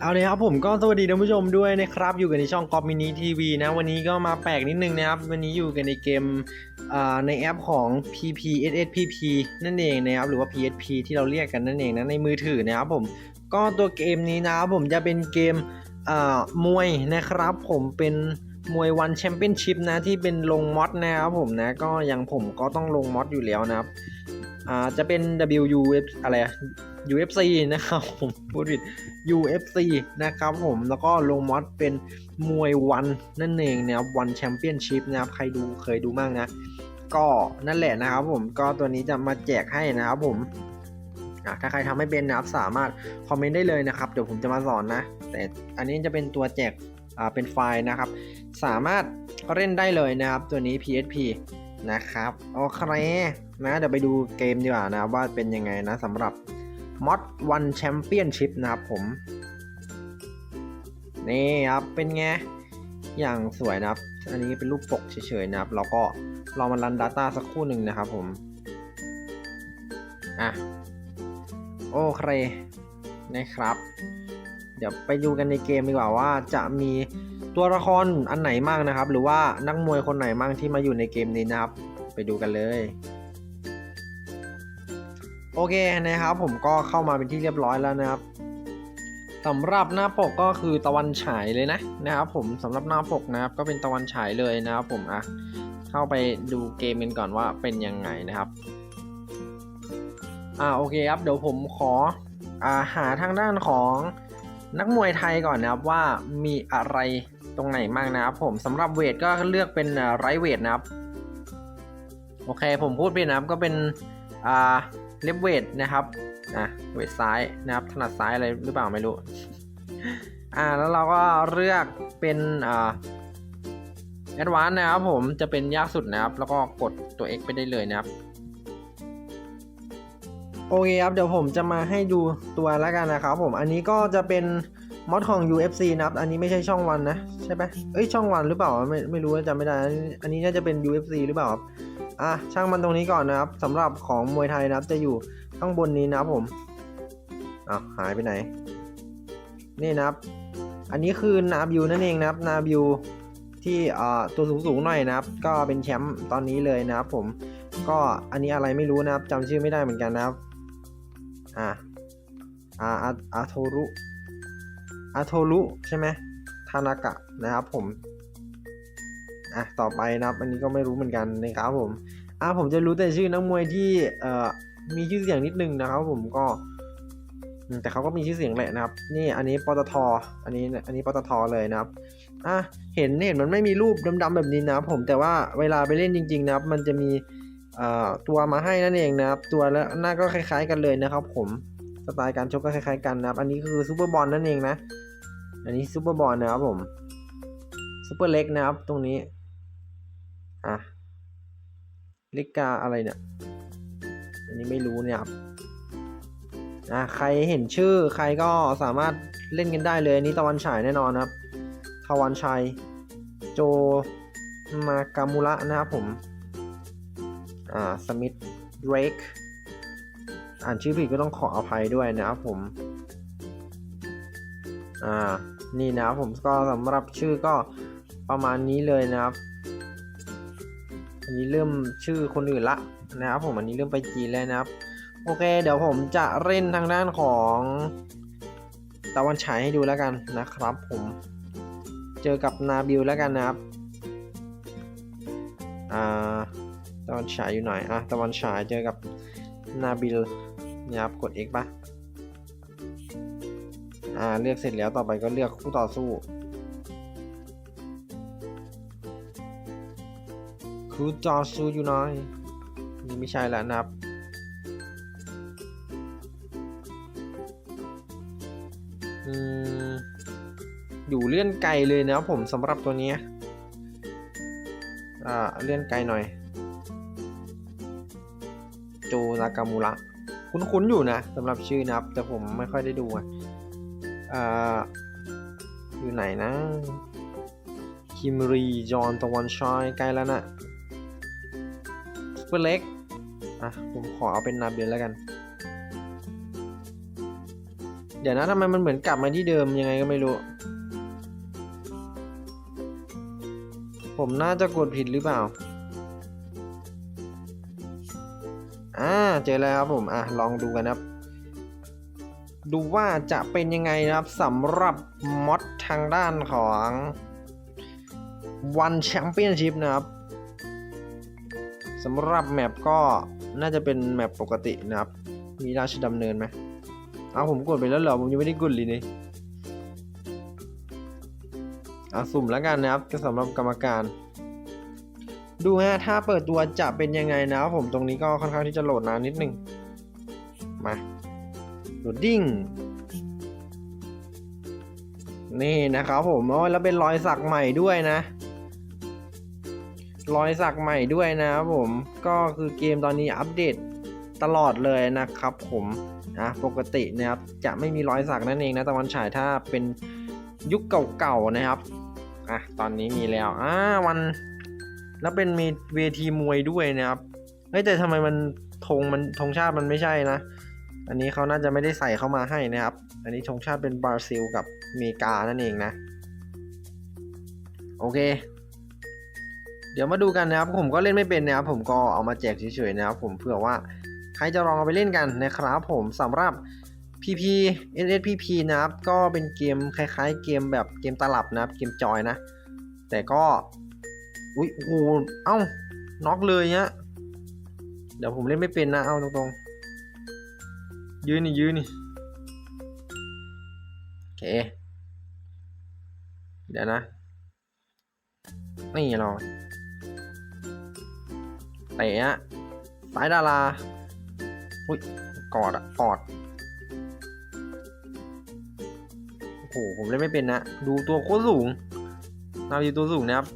เอาเลยครับผมก็สวัสดีท่านผู้ชมด้วยนะครับ อยู่กันในช่องกอ p มินิทีวีนะ วันนี้ก็มาแปลกนิดนึงนะครับ วันนี้อยู่กันในเกมในแอปของ PPSSPP นั่นเองนะครับ หรือว่า PSP ที่เราเรียกกันนั่นเองนะในมือถือนะครับผมก็ตัวเกมนี้นะครับผมจะเป็นเกมมวยนะครับ ผมเป็นมวยวันแชมเปี้ยนชิพนะที่เป็นลงมอดนะครับผมนะก็อย่างผมก็ต้องลงมอดอยู่แล้วนะครับจะเป็น WUF อะไร UFC นะครับผมพูดผิด UFC นะครับผมแล้วก็ลงมอดเป็นมวยวันนั่นเองนะครับวันแชมเปี้ยนชิพนะครับใครดูเคยดูบ้างนะ ก็นั่นแหละนะครับผมก็ตัวนี้จะมาแจกให้นะครับผมถ้าใครทำไม่เป็นนะครับสามารถคอมเมนต์ได้เลยนะครับ เดี๋ยวผมจะมาสอนนะ แต่อันนี้จะเป็นตัวแจกอ่าเป็นไฟล์นะครับ สามารถเล่นได้เลยนะครับ ตัวนี้ PSP นะครับโอเคนะเดี๋ยวไปดูเกมดีกว่านะว่าเป็นยังไงนะสำหรับ มอดวันแชมเปี้ยนชิพนะครับผม นี่ครับเป็นไง อย่างสวยนะครับ อันนี้เป็นรูปปกเฉยๆนะครับ แล้วก็เรามารัน Data สักคู่หนึ่งนะครับผม อะ โอเคนะครับ เดี๋ยวไปดูกันในเกมดีกว่าว่าจะมีตัวละครอันไหนมั่งนะครับ หรือว่านักมวยคนไหนมั่งที่มาอยู่ในเกมนี้นะครับ ไปดูกันเลย โอเคนะครับผมก็เข้ามาเป็นที่เรียบร้อยแล้วนะครับสำหรับหน้าปกก็คือตะวันฉายเลยนะนะครับผมสำหรับหน้าปกนะครับก็เป็นตะวันฉายเลยนะครับผมอะเข้าไปดูเกมกันก่อนว่าเป็นยังไงนะครับอ่าโอเคครับเดี๋ยวผมขออ่าหาทางด้านของนักมวยไทยก่อนนะครับว่ามีอะไรตรงไหนบ้างนะครับผมสำหรับเวทก็เลือกเป็นไรเวทนะครับโอเคผมพูดไปนะครับก็เป็นอ่า เล็บเวทนะครับอะเวทซ้ายนะครับถนัดซ้ายอะไรหรือเปล่าไม่รู้อ่าแล้วเราก็เลือกเป็นอ่าแอดวานนะครับผมจะเป็นยากสุดนะครับ แล้วก็กดตัว X ไปได้เลยนะครับโอเคครับเดี๋ยวผมจะมาให้ดูตัวแล้วกันนะครับผมอันนี้ก็จะเป็น มอดของ UFC นะครับ อันนี้ไม่ใช่ช่องวันนะใช่ไหมเอ้ยช่องวันหรือเปล่าไม่ไม่รู้จำไม่ได้ อันนี้น่าจะเป็น UFC หรือเปล่าครับอะช่างมันตรงนี้ก่อนนะครับสำหรับของมวยไทยนะครับ จะอยู่ข้างบนนี้นะครับผมอ้าวหายไปไหน นี่นะครับ อันนี้คือนาบิวนั่นเองนะครับนาบิวที่อ่าตัวสูงๆหน่อยนะครับ ก็เป็นแชมป์ตอนนี้เลยนะครับผมก็อันนี้อะไรไม่รู้นะครับจำชื่อไม่ได้เหมือนกันนะครับอ่าอาอาอาโทรุ อาโทรุใช่ไหมทานากะนะครับผมอะต่อไปนะครับอันนี้ก็ไม่รู้เหมือนกันนะครับผมอะผมจะรู้แต่ชื่อนักมวยที่เอ่อมีชื่อเสียงนิดนึงนะครับผมก็แต่เขาก็มีชื่อเสียงแหละนะครับ นี่อันนี้ปตทอันนี้อันนี้ปตทเลยนะครับอะเห็นเห็นมันไม่มีรูปดำๆแบบนี้นะครับผมแต่ว่าเวลาไปเล่นจริง ๆ นะครับ มันจะมีเอ่อตัวมาให้นั่นเองนะครับ ตัวแล้วหน้าก็คล้าย ๆ กันเลยนะครับ ผมสไตล์การชกก็คล้าย ๆ กันนะครับ อันนี้คือซูเปอร์บอลนั่นเองนะ อันนี้ซูเปอร์บอลนะครับผมซูเปอร์เล็กนะครับตรงนี้ อะลิกาอะไรเนี่ย อันนี้ไม่รู้เนี่ยครับอะใครเห็นชื่อใครก็สามารถเล่นกันได้เลยอันนี้ตะวันฉายแน่นอนนะครับทวันชัย โจมากามุระนะครับผม อ่า สมิธเรก อ่านชื่อผิดก็ต้องขออภัยด้วยนะครับผม อ่า นี่นะครับผมก็สำหรับชื่อก็ประมาณนี้เลยนะครับอันนี้เริ่มชื่อคนอื่นละนะครับผมอันนี้เริ่มไปจีนแล้วนะครับ โอเค เดี๋ยวผมจะเล่นทางด้านของตะวันฉายให้ดูแล้วกันนะครับ ผมเจอกับนาบิลแล้วกันนะครับอ่าตะวันฉายอยู่ไหนอะตะวันฉายเจอกับนาบิลนี่ยครับกด X ปะ อ่าเลือกเสร็จแล้วต่อไปก็เลือกคู่ต่อสู้ คู่ต่อสู้อยู่ไหนนี่ไม่ใช่แล้วนะครับ อืม อยู่เลื่อนไกลเลยนะผมสำหรับตัวนี้ อ่า เลื่อนไกลหน่อย โจนากามูระคุ้นๆอยู่นะสำหรับชื่อนะครับ แต่ผมไม่ค่อยได้ดูอะ อ่าอยู่ไหนนะ คิมรี จอนตะวันชายใกล้แล้วนะซุปเปอร์เล็ก อะ ผมขอเอาเป็นนาเบลแล้วกัน เดี๋ยวนะทำไมมันเหมือนกลับมาที่เดิมยังไงก็ไม่รู้ ผมน่าจะกดผิดหรือเปล่า อ่า เจอแล้วครับผม อะ ลองดูกันนะครับ ดูว่าจะเป็นยังไงนะครับสำหรับมอดทางด้านของ One Championship นะครับสำหรับแมปก็น่าจะเป็นแมปปกตินะครับ มีราชดำเนินไหมเอาผมกดไปแล้วเหรอ ผมยังไม่ได้กดเลยนี่เอาสุ่มแล้วกันนะครับก็สำหรับกรรมการ ดูฮะถ้าเปิดตัวจะเป็นยังไงนะครับผมตรงนี้ก็ค่อนข้างที่จะโหลดนานนิดนึงมา ดดิ้งนี่นะครับผมโอ้ยแล้วเป็นรอยสักใหม่ด้วยนะ รอยสักใหม่ด้วยนะครับผม ก็คือเกมตอนนี้อัปเดตตลอดเลยนะครับผมอะปกตินะครับจะไม่มีรอยสักนั่นเองนะตะวันฉายถ้าเป็นยุคเก่าๆนะครับอะตอนนี้มีแล้วอ่าวันแล้วเป็นมีเวทีมวยด้วยนะครับเฮ้ยแต่ทำไมมันธงมันธงชาติมันไม่ใช่นะ อันนี้เขาน่าจะไม่ได้ใส่เข้ามาให้นะครับ อันนี้ธงชาติเป็นบราซิลกับอเมริกานั่นเองนะ โอเค เดี๋ยวมาดูกันนะครับ ผมก็เล่นไม่เป็นนะครับ ผมก็เอามาแจกเฉยๆนะครับ ผมเผื่อว่าใครจะลองเอาไปเล่นกันนะครับผมสำหรับ PP SSPP นะครับ ก็เป็นเกมคล้ายๆ เกมแบบเกมตลับนะครับ เกมจอยนะ แต่ก็ อุ้ยโอ้เอ้าน็อกเลยเนี้ย เดี๋ยวผมเล่นไม่เป็นนะ เอาตรงๆ ยืนนี่ยืนนี่โอเค เดี๋ยวนะ นี่เราเตะอะสายดารา อุ้ย กอดอะกอด โอ้โห ผมเล่นไม่เป็นนะ ดูตัวโคตรสูง นาวีตัวสูงนะครับ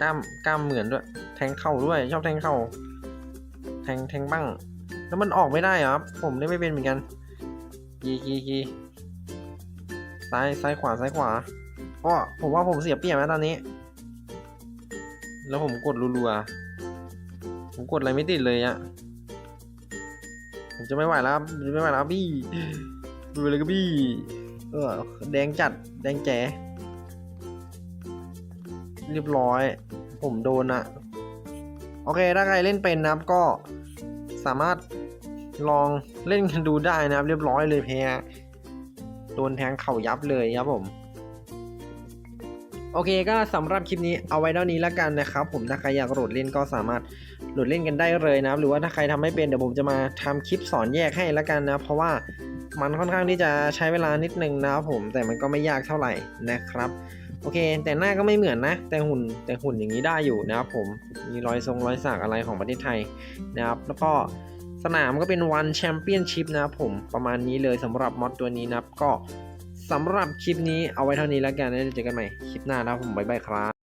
กล้ามกล้ามเหมือนด้วย แทงเข่าด้วย ชอบแทงเข่า แทงแทงบ้าง แล้วมันออกไม่ได้เหรอครับ ผมเล่นไม่เป็นเหมือนกันกีกีกีซ้ายซ้ายขวาซ้ายขวาก็ผมว่าผมเสียเปรียบนะตอนนี้ แล้วผมกดรัวๆผมกดอะไรไม่ติดเลยอะผมจะไม่ไหวแล้วครับจะไม่ไหวแล้วครับพี่ดูเลยก็พี่เออแดงจัดแดงแจ๋เรียบร้อย ผมโดนอะโอเคถ้าใครเล่นเป็นนะครับก็ สามารถลองเล่นกันดูได้นะครับ เรียบร้อยเลยแพ้โดนแทงเข่ายับเลยครับผมโอเคก็สำหรับคลิปนี้เอาไว้เท่านี้แล้วกันนะครับ ผมถ้าใครอยากโหลดเล่นก็สามารถโหลดเล่นกันได้เลยนะครับหรือว่าถ้าใครทำไม่เป็นเดี๋ยวผมจะมาทำคลิปสอนแยกให้แล้วกันนะเพราะว่ามันค่อนข้างที่จะใช้เวลานิดนึงนะครับผมแต่มันก็ไม่ยากเท่าไหร่นะครับ โอเค แต่หน้าก็ไม่เหมือนนะ แต่หุ่นแต่หุ่นอย่างนี้ได้อยู่นะครับผมมีรอยทรงรอยสักอะไรของประเทศไทยนะครับแล้วก็สนามก็เป็นวันแชมเปี้ยนชิพนะครับผมประมาณนี้เลยสำหรับมอดตัวนี้นะครับก็สำหรับคลิปนี้เอาไว้เท่านี้แล้วกันแล้วเจอกันใหม่คลิปหน้านะครับผมบ๊ายบายครับ